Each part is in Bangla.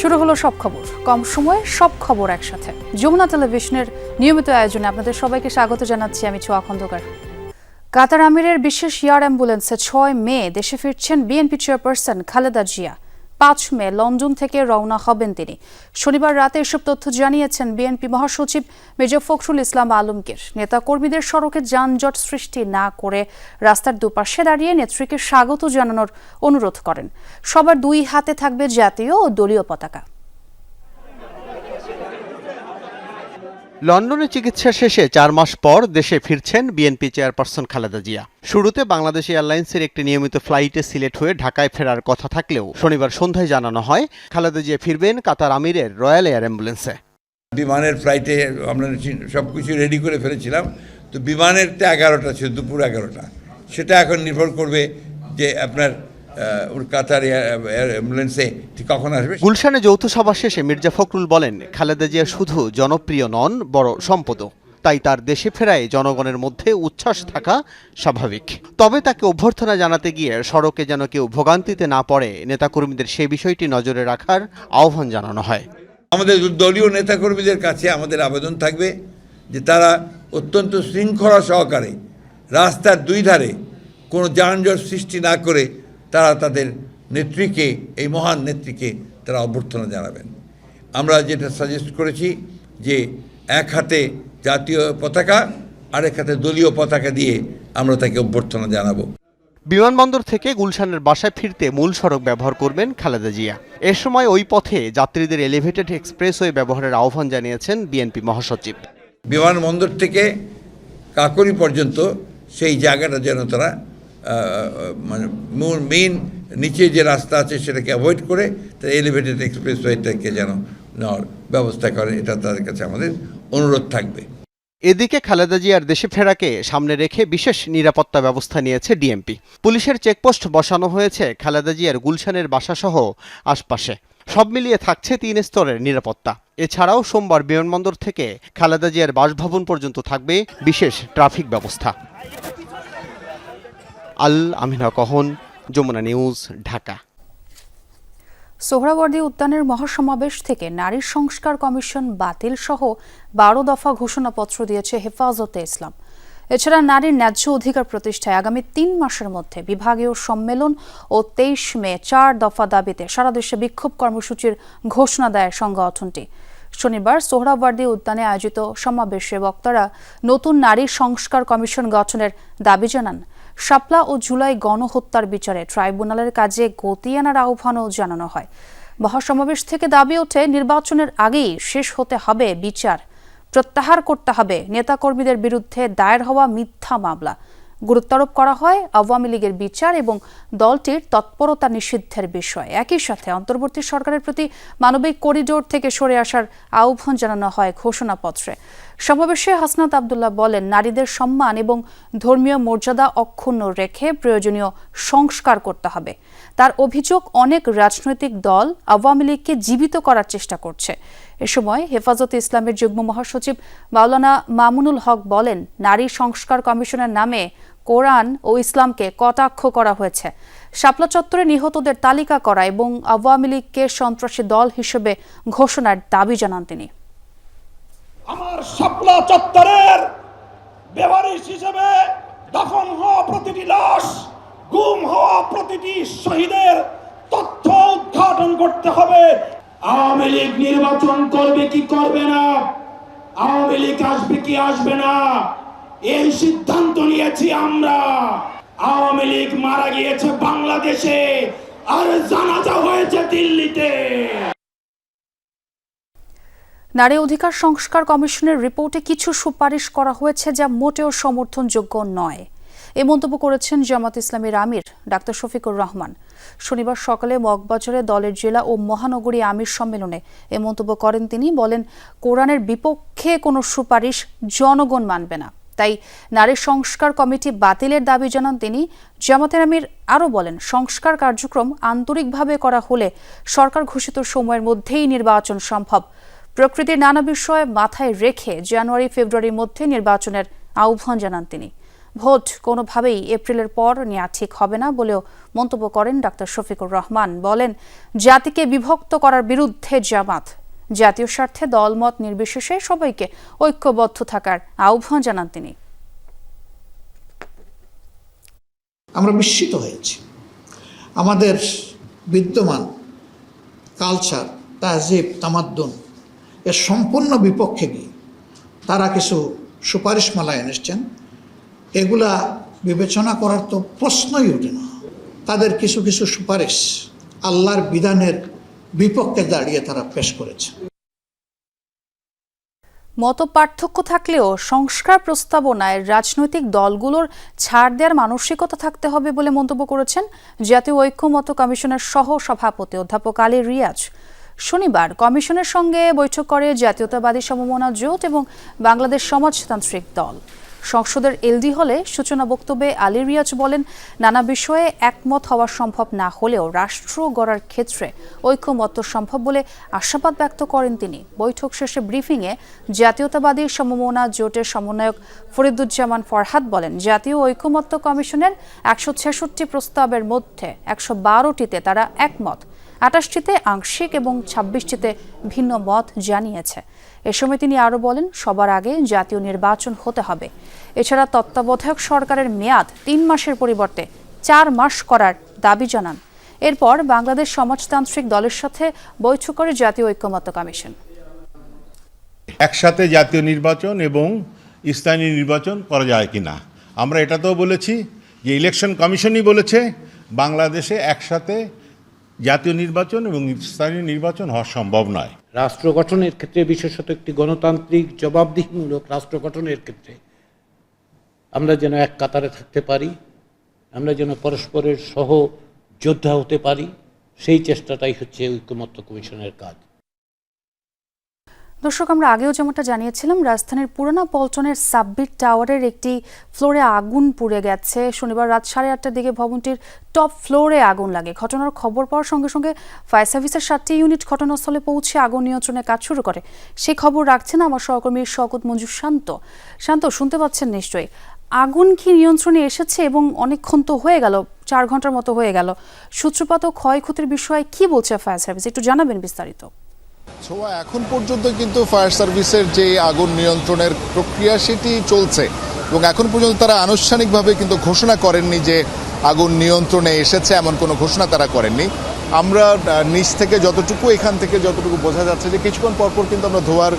শুরু হলো সব খবর। কম সময়ে সব খবর একসাথে। যমুনা টেলিভিশনের নিয়মিত আয়োজনে আপনাদের সবাইকে স্বাগত জানাচ্ছি আমি ছোয়া খন্দকার। কাতার আমিরের বিশেষ ইয়ার অ্যাম্বুলেন্সে ছয় মে দেশে ফিরছেন বিএনপি চেয়ারপারসন খালেদা জিয়া। পাঁচ মে লন্ডন থেকে রওনা হবেন তিনি। শনিবার রাতে এসব তথ্য জানিয়েছেন বিএনপি মহাসচিব মেজর ফখরুল ইসলাম আলমগীর। নেতাকর্মীদের সড়কে যানজট সৃষ্টি না করে রাস্তার দুপাশে দাঁড়িয়ে নেত্রীকে স্বাগত জানানোর অনুরোধ করেন। সবার দুই হাতে থাকবে জাতীয় ও দলীয় পতাকা। লন্ডনে চিকিৎসা শেষে চার মাস পর দেশে ফিরছেন বিএনপি চেয়ারপারসন খালেদা জিয়া। শুরুতে বাংলাদেশ এয়ারলাইন্সের একটি নিয়মিত ফ্লাইটে সিলেট হয়ে ঢাকায় ফেরার কথা থাকলেও শনিবার সন্ধ্যায় জানানো হয়, খালেদা জিয়া ফিরবেন কাতার আমিরের রয়্যাল এয়ার অ্যাম্বুলেন্সে। বিমানের ফ্লাইটে আমরা সব কিছু রেডি করে ফেলেছিলাম। তো বিমানেরটা এগারোটা ছিল, দুপুর এগারোটা। সেটা এখন নির্ভর করবে যে আপনার আহ, ওর কাতার এয়ার- এয়ার অ্যাম্বুলেন্সে কখন আসবে? গুলশানে যৌথ সভা শেষে মির্জা ফখরুল বলেন খালেদা জিয়া শুধু জনপ্রিয় নন বড় সম্পদও। তাই তার দেশে ফেরায় জনগণের মধ্যে উচ্ছ্বাস থাকা স্বাভাবিক। তবে তাকে অভ্যর্থনা জানাতে গিয়ে সড়কে যেন কেউ ভোগান্তিতে না পড়ে নেতাকর্মীদের সে বিষয়টি নজরে রাখার আহ্বান জানানো হয়। আমাদের দলীয় নেতাকর্মীদের কাছে আমাদের আবেদন থাকবে যে তারা অত্যন্ত শৃঙ্খলা সহকারে রাস্তার দুই ধারে কোনো যানজট সৃষ্টি না করে তারা তাদের নেত্রীকে এই মহান নেত্রীকে তারা অভ্যর্থনা জানাবেন। আমরা যেটা সাজেস্ট করেছি যে এক হাতে জাতীয় পতাকা আরেক হাতে দলীয় পতাকা দিয়ে আমরা তাকে অভ্যর্থনা জানাব। বিমানবন্দর থেকে গুলশানের বাসায় ফিরতে মূল সড়ক ব্যবহার করবেন খালেদা জিয়া। এ সময় ওই পথে যাত্রীদের এলিভেটেড এক্সপ্রেস এক্সপ্রেসওয়ে ব্যবহারের আহ্বান জানিয়েছেন বিএনপি মহাসচিব। বিমানবন্দর থেকে কাকরি পর্যন্ত সেই জায়গাটা যেন তারা মানে মেন নিচে যে রাস্তা আছে সেটাকে অ্যাভয়েড করে তারা এলিভেটেড এক্সপ্রেস ওয়েটাকে যেন নেওয়ার ব্যবস্থা করে এটা তাদের কাছে আমাদের অনুরোধ থাকবে। এদিকে খালেদা জিয়ার দেশে ফেরাকে সামনে রেখে বিশেষ নিরাপত্তা ব্যবস্থা নিয়েছে ডিএমপি। পুলিশের চেকপোস্ট বসানো হয়েছে খালেদা জিয়ার গুলশানের বাসাসহ আশপাশে। সব মিলিয়ে থাকছে তিন স্তরের নিরাপত্তা। এছাড়াও সোমবার বিমানবন্দর থেকে খালেদা জিয়ার বাসভবন পর্যন্ত থাকবে বিশেষ ট্রাফিক ব্যবস্থা। আল আমিনা কহন, যমুনা নিউজ, ঢাকা। সোহরাওয়ার্দী উদ্যানের মহাসমাবেশ থেকে নারী সংস্কার কমিশন বাতিল সহ বারো দফা ঘোষণাপত্র দিয়েছে হেফাজতে ইসলাম। এছাড়া নারীর ন্যায্য অধিকার প্রতিষ্ঠায় আগামী তিন মাসের মধ্যে বিভাগীয় সম্মেলন ও তেইশ মে চার দফা দাবিতে সারা দেশে বিক্ষোভ কর্মসূচির ঘোষণা দেয় সংগঠনটি শনিবার সোহরাওয়ার্দী উদ্যানে আয়োজিত সমাবেশে বক্তারা নতুন নারী সংস্কার কমিশন গঠনের দাবি জানান। শাপলা ও জুলাই গণহত্যার বিচারে ট্রাইব্যুনালের কাজে গতি আনার আহ্বানও জানানো হয়। মহাসমাবেশ থেকে দাবি ওঠে, নির্বাচনের আগেই শেষ হতে হবে বিচার। প্রত্যাহার করতে হবে নেতাকর্মীদের বিরুদ্ধে দায়ের হওয়া মিথ্যা মামলা। গুরুত্বারোপ করা হয় আওয়ামী লীগের বিচার এবং দলটির তৎপরতা নিষিদ্ধের বিষয়। একই সাথে অন্তর্বর্তী সরকারের প্রতি মানবিক করিডোর থেকে সরে আসার আহ্বান জানানো হয় ঘোষণাপত্রে। সমাবেশে হাসনাত আবদুল্লাহ বলেন, নারীদের সম্মান এবং ধর্মীয় মর্যাদা অক্ষুণ্ণ রেখে প্রয়োজনীয় সংস্কার করতে হবে। তার অভিযোগ, অনেক রাজনৈতিক দল আওয়ামী লীগকে জীবিত করার চেষ্টা করছে। এ সময় হেফাজতে ইসলামের যুগ্ম মহাসচিব মাওলানা মামুনুল হক বলেন, নারী সংস্কার কমিশনের নামে কোরআন ও ইসলামকে কটাক্ষ করা হয়েছে। শাপলা চত্বরে নিহতদের তালিকা করা এবং আওয়ামী লীগকে সন্ত্রাসী দল হিসেবে ঘোষণার দাবি জানান তিনি। আমার শাপলা চত্বরের বেওয়ারিশ হিসেবে দফন হওয়া প্রতিটি লাশ, গুম হওয়া প্রতিটি শহীদের তথ্য উদ্ঘাটন করতে হবে। আওয়ামী লীগ নির্বাচন করবে কি করবে না? আওয়ামী লীগ আসবে কি আসবে না? এই সিদ্ধান্ত নিয়েছি আমরা। আওয়ামী লীগ মারা গিয়েছে বাংলাদেশে, আর জানাজা হয়েছে দিল্লিতে। নারী অধিকার সংস্কার কমিশনের রিপোর্টে কিছু সুপারিশ করা হয়েছে যা মোটেও সমর্থনযোগ্য নয়। এ মন্তব্য করেছেন জামাত ইসলামের আমির ডাক্তার শফিকুর রহমান। শনিবার সকালে মগবাজারে দলের জেলা ও মহানগরী আমির সম্মেলনে এ মন্তব্য করেন তিনি। বলেন, কোরআনের বিপক্ষে কোনো সুপারিশ জনগণ মানবে না। তাই নারী সংস্কার কমিটি বাতিলের দাবি জানান তিনি। জামাতের আমির আরও বলেন, সংস্কার কার্যক্রম আন্তরিকভাবে করা হলে সরকার ঘোষিত সময়ের মধ্যেই নির্বাচন সম্ভব। প্রকৃতির নানা বিষয় মাথায় রেখে জানুয়ারি, ফেব্রুয়ারির মধ্যে নির্বাচনের আহ্বান জানান তিনি। ভোট কোনোভাবেই এপ্রিলের পর নেওয়া ঠিক হবে না বলেও মন্তব্য করেন ডাক্তার শফিকুর রহমান। বলেন, জাতিকে বিভক্ত করার বিরুদ্ধে জামাত, জাতীয় স্বার্থে দলমত নির্বিশেষে সবাইকে ঐক্যবদ্ধ থাকার আহ্বান জানান তিনি। আমরা বিস্মিত হয়েছি। আমাদের বিদ্যমান কালচার তাহজিব তামাদ্দুন এর সম্পূর্ণ বিপক্ষে গিয়ে তারা কিছু সুপারিশমালা এনেছেন। এগুলা বিবেচনা করার তো প্রশ্নই ওঠে না। তাদের কিছু কিছু সুপারিশ আল্লাহর বিধানের বিপক্ষে দাঁড়িয়ে তারা পেশ করেছে। মত পার্থক্য থাকলেও সংস্কার প্রস্তাবনায় রাজনৈতিক দলগুলোর ছাড় দেওয়ার মানসিকতা থাকতে হবে বলে মন্তব্য করেছেন জাতীয় ঐক্যমত কমিশনের সহ সভাপতি অধ্যাপক আলী রিয়াজ। শনিবার কমিশনের সঙ্গে বৈঠক করে জাতীয়তাবাদী সমমনা জোট এবং বাংলাদেশ সমাজতান্ত্রিক দল। সংসদের এলডি হলে সূচনা বক্তব্যে আলী রিয়াজ বলেন, নানা বিষয়ে একমত হওয়া সম্ভব না হলেও রাষ্ট্র গড়ার ক্ষেত্রে ঐক্যমত্য সম্ভব বলে আশাবাদ ব্যক্ত করেন তিনি। বৈঠক শেষে ব্রিফিংয়ে জাতীয়তাবাদী সমমনা জোটের সমন্বয়ক ফরিদুজ্জামান ফরহাদ বলেন, জাতীয় ঐক্যমত্য কমিশনের একশো ছেষট্টি প্রস্তাবের মধ্যে একশো বারোটিতে তারা একমত। আটাশটিতে আংশিক এবং ছাব্বিশটিতে ভিন্ন মত জানিয়েছে। এ সময় তিনি আরও বলেন, সবার আগে জাতীয় নির্বাচন হতে হবে। এছাড়া তত্ত্বাবধায়ক সরকারের মেয়াদ তিন মাসের পরিবর্তে চার মাস করার দাবি জানান। এরপর বাংলাদেশ সমাজতান্ত্রিক দলের সাথে বৈঠক করে জাতীয় ঐক্যমত্য কমিশন। একসাথে জাতীয় নির্বাচন এবং স্থানীয় নির্বাচন করা যায় কিনা? আমরা এটাতেও বলেছি যে ইলেকশন কমিশনই বলেছে, বাংলাদেশে একসাথে জাতীয় নির্বাচন এবং স্থানীয় নির্বাচন হওয়া সম্ভব নয়। রাষ্ট্র গঠনের ক্ষেত্রে বিশেষত একটি গণতান্ত্রিক জবাবদিহিমূলক রাষ্ট্র গঠনের ক্ষেত্রে আমরা যেন এক কাতারে থাকতে পারি, আমরা যেন পরস্পরের সহ যোদ্ধা হতে পারি, সেই চেষ্টাটাই হচ্ছে ঐক্যমত্য কমিশনের কাজ। দর্শক, আমরা আগেও যেমনটা জানিয়েছিলাম, রাজধানীর পুরানা পল্টনের সাব্বির টাওয়ারের একটি ফ্লোরে আগুন পুড়ে গেছে। শনিবার রাত সাড়ে আটটার দিকে ভবনটির টপ ফ্লোরে আগুন লাগে। ঘটনার খবর পাওয়ার সঙ্গে সঙ্গে ফায়ার সার্ভিসের সাতটি ইউনিট ঘটনাস্থলে পৌঁছে আগুন নিয়ন্ত্রণে কাজ শুরু করে। সেই খবর রাখছেন আমার সহকর্মী শকত মঞ্জু শান্ত। শান্ত, শুনতে পাচ্ছেন নিশ্চয়ই? আগুন কি নিয়ন্ত্রণে এসেছে এবং অনেকক্ষণ তো হয়ে গেল, চার ঘণ্টার মতো হয়ে গেল। সূত্রপাত ক্ষয়ক্ষতির বিষয়ে কি বলছে ফায়ার সার্ভিস? একটু জানাবেন বিস্তারিত। ছোঁয়া এখন পর্যন্ত কিন্তু ফায়ার সার্ভিসের যে আগুন নিয়ন্ত্রণের প্রক্রিয়া সেটি চলছে। এবং এখন পর্যন্ত তারা আনুষ্ঠানিকভাবে কিন্তু ঘোষণা করেননি যে আগুন নিয়ন্ত্রণে এসেছে, এমন কোনো ঘোষণা তারা করেননি। আমরা নিচ থেকে যতটুকু, এখান থেকে যতটুকু বোঝা যাচ্ছে যে কিছুক্ষণ পরপর কিন্তু আমরা ধোয়ার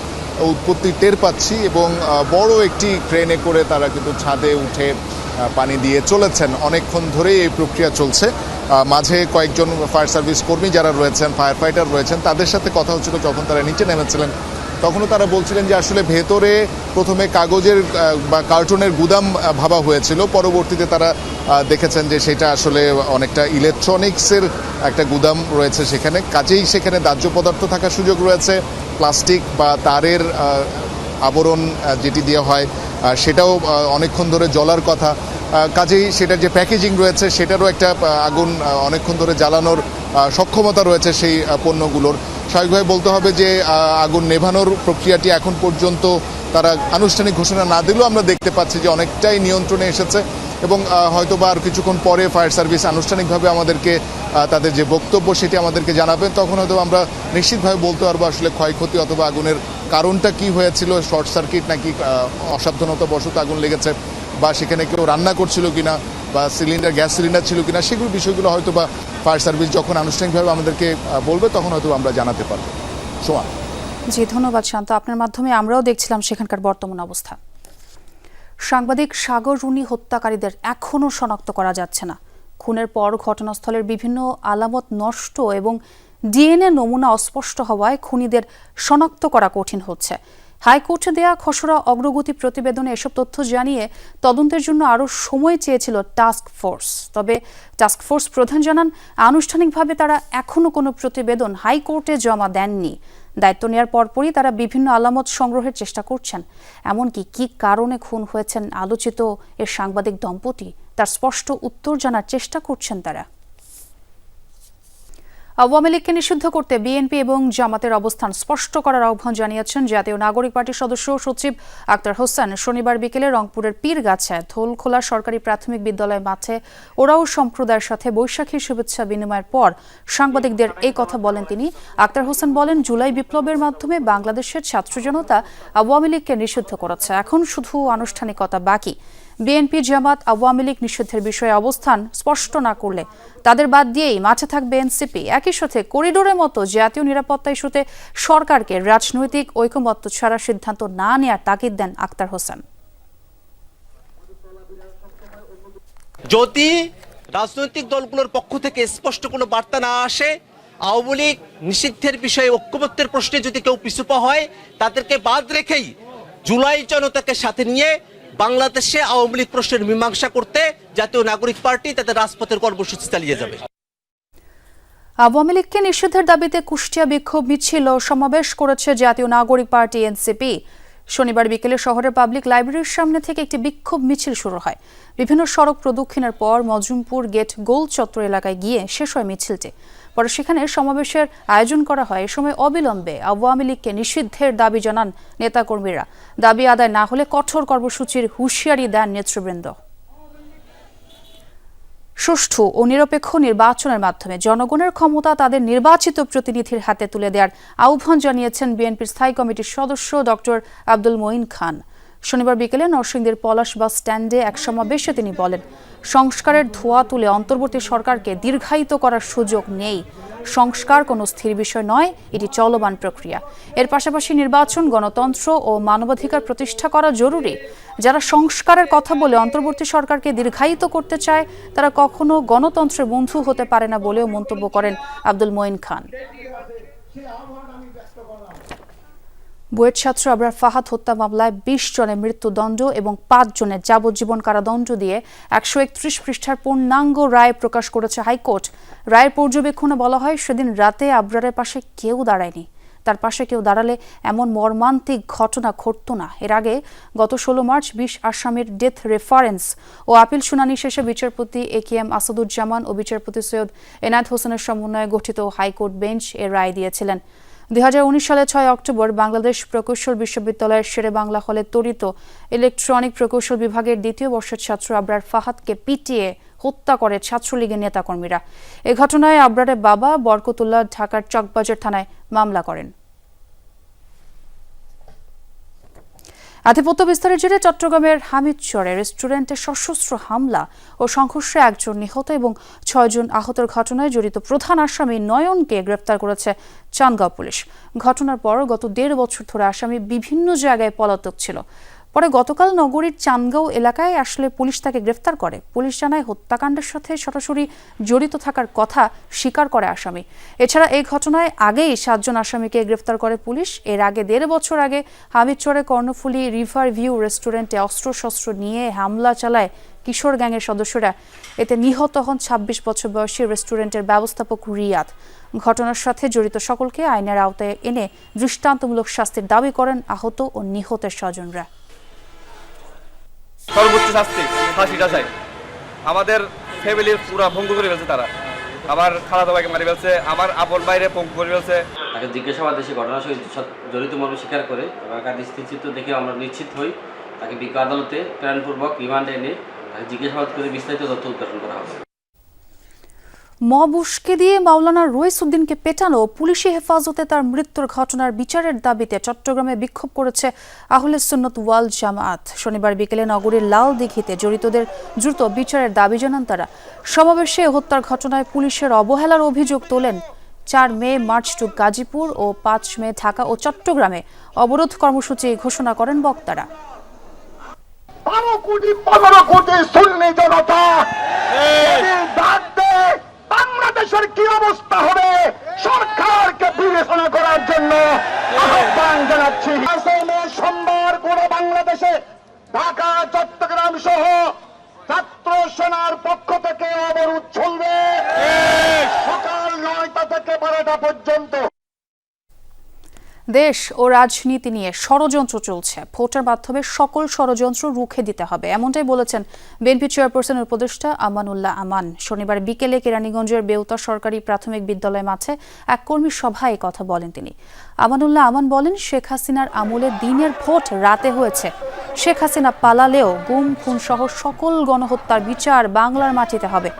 উৎপত্তি টের পাচ্ছি এবং বড় একটি ট্রেনে করে তারা কিন্তু ছাদে উঠে পানি দিয়ে চলেছেন। অনেকক্ষণ ধরেই এই প্রক্রিয়া চলছে। মাঝে কয়েকজন ফায়ার সার্ভিস কর্মী যারা রয়েছেন ফায়ার ফাইটার রয়েছেন, তাদের সাথে কথা হচ্ছিল যখন তারা নিচে নেমেছিলেন। তখনও তারা বলছিলেন যে আসলে ভেতরে প্রথমে কাগজের বা কার্টুনের গুদাম ভাবা হয়েছিল। পরবর্তীতে তারা দেখেছেন যে সেটা আসলে অনেকটা ইলেকট্রনিক্সের একটা গুদাম রয়েছে সেখানে। কাজেই সেখানে দাহ্য পদার্থ থাকার সুযোগ রয়েছে। প্লাস্টিক বা তারের আবরণ যেটি দেওয়া হয় সেটাও অনেকক্ষণ ধরে জ্বলার কথা। কাজেই সেটার যে প্যাকেজিং রয়েছে, সেটারও একটা আগুন অনেকক্ষণ ধরে জ্বালানোর সক্ষমতা রয়েছে সেই পণ্যগুলোর। স্বাভাবিকভাবে বলতে হবে যে আগুন নেভানোর প্রক্রিয়াটি এখন পর্যন্ত তারা আনুষ্ঠানিক ঘোষণা না দিলেও আমরা দেখতে পাচ্ছি যে অনেকটাই নিয়ন্ত্রণে এসেছে এবং হয়তো বা আর কিছুক্ষণ পরে ফায়ার সার্ভিস আনুষ্ঠানিকভাবে আমাদেরকে তাদের যে বক্তব্য সেটি আমাদেরকে জানাবেন। তখন হয়তো আমরা নিশ্চিতভাবে বলতে পারব আসলে ক্ষয়ক্ষতি অথবা আগুনের কারণটা কি হয়েছিল? শর্ট সার্কিট নাকি আহ, অসাবধানতা বশত আগুন লেগেছে? বা সেখানে কেউ রান্না করছিল কিনা? বা সিলিন্ডার গ্যাস সিলিন্ডার ছিল কিনা? সেগুলো বিষয়গুলো হয়তো বা ফায়ার সার্ভিস যখন আনুষ্ঠানিকভাবে আমাদেরকে বলবে তখন হয়তো আমরা জানাতে পারব। সোয়া জি ধন্যবাদ শান্ত। আপনার মাধ্যমে আমরাও দেখছিলাম সেখানকার বর্তমান অবস্থা। সাংবাদিক সাগর রুনি হত্যাকারীদের এখনও শনাক্ত করা যাচ্ছে না। খুনের পর ঘটনাস্থলের বিভিন্ন আলামত নষ্ট এবং ডিএনএ নমুনা অস্পষ্ট হওয়ায় খুনিদের শনাক্ত করা কঠিন হচ্ছে। হাইকোর্টে দেয়া খসড়া অগ্রগতি প্রতিবেদনে এসব তথ্য জানিয়ে তদন্তের জন্য আরও সময় চেয়েছিল টাস্ক ফোর্স। তবে টাস্ক ফোর্স প্রধান জানান, আনুষ্ঠানিকভাবে তারা এখনও কোনো প্রতিবেদন হাইকোর্টে জমা দেননি। দায়িত্ব নেওয়ার পরপরই তারা বিভিন্ন আলামত সংগ্রহের চেষ্টা করছেন। এমনকি কি কারণে খুন হয়েছেন আলোচিত এর সাংবাদিক দম্পতি, তার স্পষ্ট উত্তর জানার চেষ্টা করছেন তারা। আওয়ামী লীগকে নিষিদ্ধ করতে বিএনপি এবং জামাতের অবস্থান স্পষ্ট করার আহ্বান জানিয়েছেন জাতীয় নাগরিক পার্টির সদস্য সচিব আক্তার হোসেন। শনিবার বিকেলে রংপুরের পীরগাছায় ধোলখোলা সরকারি প্রাথমিক বিদ্যালয় মাঠে ওরাও সম্প্রদায়ের সাথে বৈশাখী শুভেচ্ছা বিনিময়ের পর সাংবাদিকদের এই কথা বলেন তিনি। আক্তার হোসেন বলেন, জুলাই বিপ্লবের মাধ্যমে বাংলাদেশের ছাত্র জনতা আওয়ামী লীগকে নিষিদ্ধ করেছে। এখন শুধু আনুষ্ঠানিকতা বাকি। বিএনপি জামাত আওয়ামী লীগ নিষিদ্ধের বিষয়ে অবস্থান স্পষ্ট না করলে তাদের বাদ দিয়েই মাঠে থাকবে এনসিপি। একই সাথে করিডোরের মতো জাতীয় নিরাপত্তা ইস্যুতে সরকারকে রাজনৈতিক ঐকমত্য ছাড়া সিদ্ধান্ত না নেওয়ার তাগিদ দেন আক্তার হোসেন। যদি রাজনৈতিক দলগুলোর পক্ষ থেকে স্পষ্ট কোনো বার্তা না আসে, আওয়ামী লীগ নিষিদ্ধের বিষয়ে ঐক্যমত্যের প্রশ্নে যদি কেউ পিছুপা হয়, তাদেরকে বাদ রেখেই জুলাই জনতাকে সাথে নিয়ে বাংলাদেশে আওয়ামী লীগ প্রশ্নের মীমাংসা করতে জাতীয় নাগরিক পার্টি তাদের রাজপথের কর্মসূচি চালিয়ে যাবে। আওয়ামী লীগকে নিষিদ্ধের দাবিতে কুষ্টিয়া বিক্ষোভ মিছিল সমাবেশ করেছে জাতীয় নাগরিক পার্টি এনসিপি। শনিবার বিকেলে শহরের পাবলিক লাইব্রেরির সামনে থেকে একটি বিক্ষোভ মিছিল শুরু হয়। বিভিন্ন সড়ক প্রদক্ষিণের পর মজুমপুর গেট গোল চত্বর এলাকায় গিয়ে শেষ হয় মিছিলটি। পরে সেখানে সমাবেশের আয়োজন করা হয়। এ সময় অবিলম্বে আওয়ামী লীগকে নিষিদ্ধের দাবি জানান নেতাকর্মীরা। দাবি আদায় না হলে কঠোর কর্মসূচির হুঁশিয়ারি দেন নেতৃবৃন্দ। সুষ্ঠু ও নিরপেক্ষ নির্বাচনের মাধ্যমে জনগণের ক্ষমতা তাদের নির্বাচিত প্রতিনিধির হাতে তুলে দেওয়ার আহ্বান জানিয়েছেন বিএনপির স্থায়ী কমিটির সদস্য ডক্টর আব্দুল মঈন খান। শনিবার বিকেলে নরসিংদীর পলাশ বাস স্ট্যান্ডে এক সমাবেশে তিনি বলেন, সংস্কারের ধোয়া তুলে অন্তর্বর্তী সরকারকে দীর্ঘায়িত করার সুযোগ নেই। সংস্কার কোনো স্থির বিষয় নয়, এটি চলমান প্রক্রিয়া। এর পাশাপাশি নির্বাচন, গণতন্ত্র ও মানবাধিকার প্রতিষ্ঠা করা জরুরি। যারা সংস্কারের কথা বলে অন্তর্বর্তী সরকারকে দীর্ঘায়িত করতে চায়, তারা কখনো গণতন্ত্রের বন্ধু হতে পারে না বলেও মন্তব্য করেন আব্দুল মঈন খান। বুয়েট ছাত্র আবরার ফাহাদ হত্যা মামলায় বিশ জনের মৃত্যুদণ্ড এবং পাঁচ জনের যাবজ্জীবন কারাদণ্ড দিয়ে একশো একত্রিশ পৃষ্ঠার পূর্ণাঙ্গ রায় প্রকাশ করেছে হাইকোর্ট। রায়ের পর্যবেক্ষণে বলা হয়, সেদিন রাতে আবরারের পাশে কেউ দাঁড়ায়নি। তার পাশে কেউ দাঁড়ালে এমন মর্মান্তিক ঘটনা ঘটত না। এর আগে গত ষোলো মার্চ বিশ আসামির ডেথ রেফারেন্স ও আপিল শুনানি শেষে বিচারপতি এ কে এম আসাদুজ্জামান ও বিচারপতি সৈয়দ এনায়েত হোসেনের সমন্বয়ে গঠিত হাইকোর্ট বেঞ্চ এর রায় দিয়েছিলেন। দুই সালে ছয় অক্টোবর বাংলাদেশ প্রকৌশল বিশ্ববিদ্যালয়ের শেরে বাংলা হলে তরিত ইলেকট্রনিক প্রকৌশল বিভাগের দ্বিতীয় বর্ষের ছাত্র আবরার ফাহাদকে পিটিয়ে হত্যা করে ছাত্রলীগের নেতাকর্মীরা। এ ঘটনায় আবরারের বাবা বরকতুল্লাহ ঢাকার চকবাজার থানায় মামলা করেন। আধিপত্য বিস্তারের জেরে চট্টগ্রামের হামিদচরে রেস্টুরেন্টে সশস্ত্র হামলা ও সংঘর্ষে একজন নিহত এবং ছয়জন আহতের ঘটনায় জড়িত প্রধান আসামি নয়নকে গ্রেপ্তার করেছে চানগাঁও পুলিশ। ঘটনার পর গত দেড় বছর ধরে আসামি বিভিন্ন জায়গায় পলাতক ছিল। পরে গতকাল নগরীর চানগাঁও এলাকায় আসলে পুলিশ তাকে গ্রেফতার করে। পুলিশ জানায়, হত্যাকাণ্ডের সাথে সরাসরি জড়িত থাকার কথা স্বীকার করে আসামি। এছাড়া এই ঘটনায় আগেই সাতজন আসামিকে গ্রেফতার করে পুলিশ। এর আগে দেড় বছর আগে হামিদচরে কর্ণফুলী রিভার ভিউ রেস্টুরেন্টে অস্ত্রশস্ত্র নিয়ে হামলা চালায় কিশোর গ্যাংয়ের সদস্যরা। এতে নিহত হন ছাব্বিশ বছর বয়সী রেস্টুরেন্টের ব্যবস্থাপক রিয়াদ। ঘটনার সাথে জড়িত সকলকে আইনের আওতায় এনে দৃষ্টান্তমূলক শাস্তির দাবি করেন আহত ও নিহতের স্বজনরা। সর্বোচ্চ শাস্তি, ফাঁসিটা চাই। আমাদের ফ্যামিলির পুরা ভঙ্গ করে ফেলছে তারা। আমার খালা দাবাকে মারি ফেলছে, আমার আপন বাইরে ভঙ্গ করে ফেলছে। তাকে জিজ্ঞাসাবাদ দেশে ঘটনার সঙ্গে জড়িত মানুষ স্বীকার করে। এবং তার স্থিতিচিত্র দেখে আমরা নিশ্চিত হই, তাকে বিজ্ঞ আদালতে প্রাণপূর্বক রিমান্ডে এনে তাকে জিজ্ঞাসাবাদ করে বিস্তারিত তথ্য উদ্ঘাটন করা হবে। মব উস্কে দিয়ে মাওলানা রইস উদ্দিনকে পেটানো পুলিশি হেফাজতে তার মৃত্যুর ঘটনার বিচারের দাবিতে চট্টগ্রামে বিক্ষোভ করেছে আহলে সুন্নত ওয়াল জামায়াত শনিবার বিকেলে নগরীর লাল দিঘিতে জড়িতদের দ্রুত বিচারের দাবি জানান তারা। সমাবেশে হত্যার ঘটনায় পুলিশের অবহেলার অভিযোগ তোলেন চার মে মার্চ টু গাজীপুর ও পাঁচ মে ঢাকা ও চট্টগ্রামে। অবরোধ কর্মসূচি ঘোষণা করেন বক্তারা। বারো কোটি পনেরো কোটি সুন্নি জনতা দেয়, বাংলাদেশের কি অবস্থা হবে? সরকারকে বিবেচনা করার জন্য আহ্বান জানাচ্ছি। সোমবার পুরো বাংলাদেশে ঢাকা, চট্টগ্রাম সহ ছাত্র সেনার পক্ষ থেকে অবরোধ চলবে সকাল নয়টা থেকে বারোটা পর্যন্ত দেশ ও রাজনীতি নিয়ে ষড়যন্ত্র চলছে। ভোটের মাধ্যমে সকল ষড়যন্ত্র রুখে দিতে হবে। এমনটাই বলেছেন বিএনপি চেয়ারপারসনের উপদেষ্টা আমানুল্লাহ আমান। শনিবার বিকেলে কেরানীগঞ্জের বেউতা সরকারি প্রাথমিক বিদ্যালয় মাঠে এক কর্মী সভায় কথা বলেন তিনি। আমানুল্লাহ আমান বলেন, শেখ হাসিনার আমলে দিনের ভোট রাতে হয়েছে। শেখ হাসিনা পালালেও গুম খুন সহ সকল গণহত্যার বিচার বাংলার মাটিতে হবে।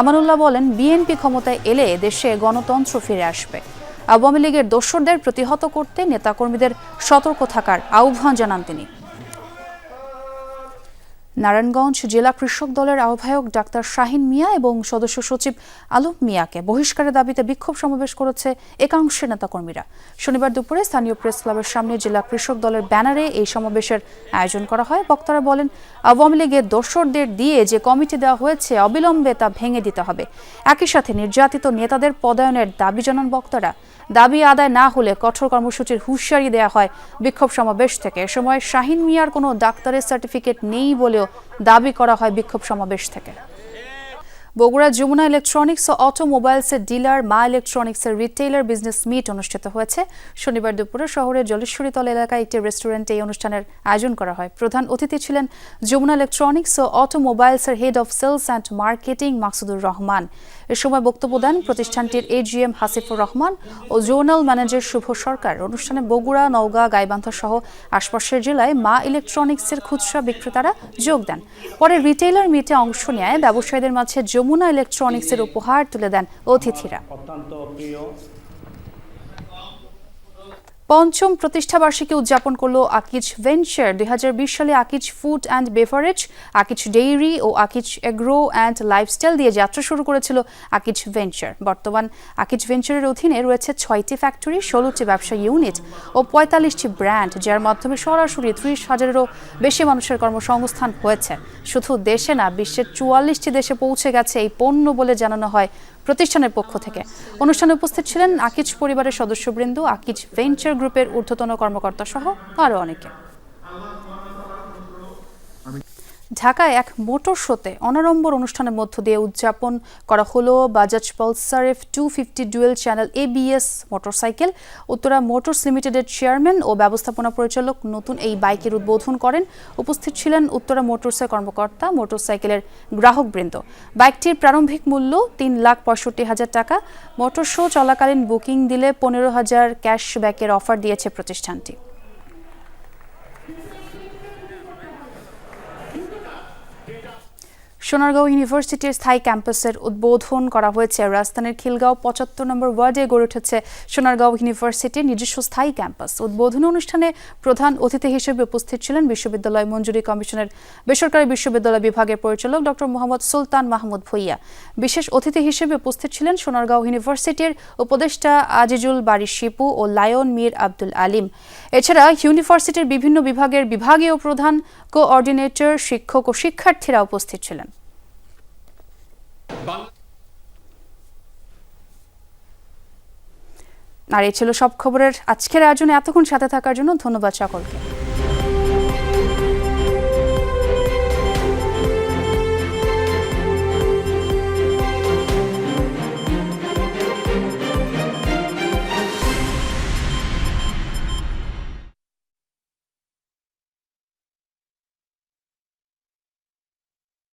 আমানুল্লাহ বলেন, বিএনপি ক্ষমতায় এলে দেশে গণতন্ত্র ফিরে আসবে। আওয়ামী লীগের দোসরদের প্রতিহত করতে নেতাকর্মীদের সতর্ক থাকার আহ্বান জানান তিনি। নারায়ণগঞ্জ জেলা কৃষক দলের আহ্বায়ক ডাক্তার শাহিন মিয়া এবং সদস্য সচিব আলম মিয়াকে বহিষ্কারের দাবিতে বিক্ষোভ সমাবেশ করেছে একাংশের নেতাকর্মীরা। শনিবার দুপুরে স্থানীয় প্রেস ক্লাবের সামনে জেলা কৃষক দলের ব্যানারে এই সমাবেশের আয়োজন করা হয়। বক্তারা বলেন, আওয়ামী লীগের দোসরদের দিয়ে যে কমিটি দেওয়া হয়েছে, অবিলম্বে তা ভেঙে দিতে হবে। একই সাথে নির্যাতিত নেতাদের পদায়নের দাবি জানান বক্তারা। দাবি আদায় না হলে কঠোর কর্মসূচির হুঁশিয়ারি দেওয়া হয় বিক্ষোভ সমাবেশ থেকে। এ সময় শাহিন মিয়ার কোনো ডাক্তারের সার্টিফিকেট নেই বলেও দাবি করা হয় বিক্ষোভ সমাবেশ থেকে। বগুড়া যমুনা ইলেকট্রনিক্স ও অটোমোবাইলসের ডিলার মা ইলেকট্রনিক্সের রিটেইলার বিজনেস মিট অনুষ্ঠিত হয়েছে। শনিবার দুপুরে শহরের জলেশ্বরীতল এলাকায় একটি রেস্টুরেন্টে এই অনুষ্ঠানের আয়োজন করা হয়। প্রধান অতিথি ছিলেন যমুনা ইলেকট্রনিক্স ও অটোমোবাইলসের head of sales and marketing Maksudur Rahman. এ সময় বক্তব্য দেন প্রতিষ্ঠানটির এজিএম হাসিফুর রহমান ও জোনাল ম্যানেজার শুভ সরকার। অনুষ্ঠানে বগুড়া, নওগাঁ, গাইবান্ধা সহ আশপাশের জেলায় মা ইলেকট্রনিক্সের খুচরা বিক্রেতারা যোগ দেন। পরে রিটেলার মিটে অংশ নেয়। ব্যবসায়ীদের মাঝে যমুনা ইলেকট্রনিক্সের উপহার তুলে দেন অতিথিরা। পঞ্চম প্রতিষ্ঠাবার্ষিকী উদযাপন করল আকিজ ভেঞ্চার দুই হাজার বিশ সালে Akij food and beverage Akij dairy O Akij agro and lifestyle দিয়ে যাত্রা শুরু করেছিল আকিজ ভেঞ্চার বর্তমান আকিজ ভেঞ্চারের অধীনে রয়েছে ছয়টি ফ্যাক্টরি ষোলোটি ব্যবসা ইউনিট ও পঁয়তাল্লিশটি ব্র্যান্ড যার মাধ্যমে সরাসরি ত্রিশ হাজারেরও বেশি মানুষের কর্মসংস্থান হয়েছে। শুধু দেশে না, বিশ্বের চুয়াল্লিশটি দেশে পৌঁছে গেছে এই পণ্য বলে জানানো হয় প্রতিষ্ঠানের পক্ষ থেকে। অনুষ্ঠানে উপস্থিত ছিলেন আকিজ পরিবারের সদস্যবৃন্দ, আকিজ ভেঞ্চার গ্রুপের ঊর্ধ্বতন কর্মকর্তা সহ আরও অনেকে ঢাকায় এক মোটর শোতে অনাড়ম্বর অনুষ্ঠানের মধ্য দিয়ে উদযাপন করা হলো Bajaj pulsar F two fifty dual channel ABS motorcycle. Uttara motors লিমিটেডের চেয়ারম্যান ও ব্যবস্থাপনা পরিচালক নতুন এই বাইকের উদ্বোধন করেন। উপস্থিত ছিলেন উত্তরা মোটরসের কর্মকর্তা, মোটরসাইকেলের গ্রাহকবৃন্দ। বাইকটির প্রারম্ভিক মূল্য তিন লাখ পঁয়ষট্টি হাজার টাকা। মোটর শো চলাকালীন বুকিং দিলে পনেরো হাজার ক্যাশব্যাকের অফার দিয়েছে প্রতিষ্ঠানটি। সোনারগাঁও ইউনিভার্সিটির স্থায়ী ক্যাম্পাসের উদ্বোধন করা হয়েছে। রাজধানীর খিলগাঁও পঁচাত্তর নম্বর ওয়ার্ডে গড়ে উঠেছে সোনারগাঁও ইউনিভার্সিটির নিজস্ব স্থায়ী ক্যাম্পাস। উদ্বোধনী অনুষ্ঠানে প্রধান অতিথি হিসেবে উপস্থিত ছিলেন বিশ্ববিদ্যালয় মঞ্জুরি কমিশনের বেসরকারি বিশ্ববিদ্যালয় বিভাগের পরিচালক ডক্টর মোহাম্মদ সুলতান মাহমুদ ভুইয়া। বিশেষ অতিথি হিসেবে উপস্থিত ছিলেন সোনারগাঁও ইউনিভার্সিটির উপদেষ্টা আজিজুল বারি শিপু ও লায়ন মীর আব্দুল আলিম। এছাড়া ইউনিভার্সিটির বিভিন্ন বিভাগের বিভাগীয় প্রধান, কোঅর্ডিনেটর, শিক্ষক ও শিক্ষার্থীরা উপস্থিত ছিলেন। আর এ ছিল সব খবরের আজকের আয়োজনে। এতক্ষণ সাথে থাকার জন্য ধন্যবাদ সকলকে।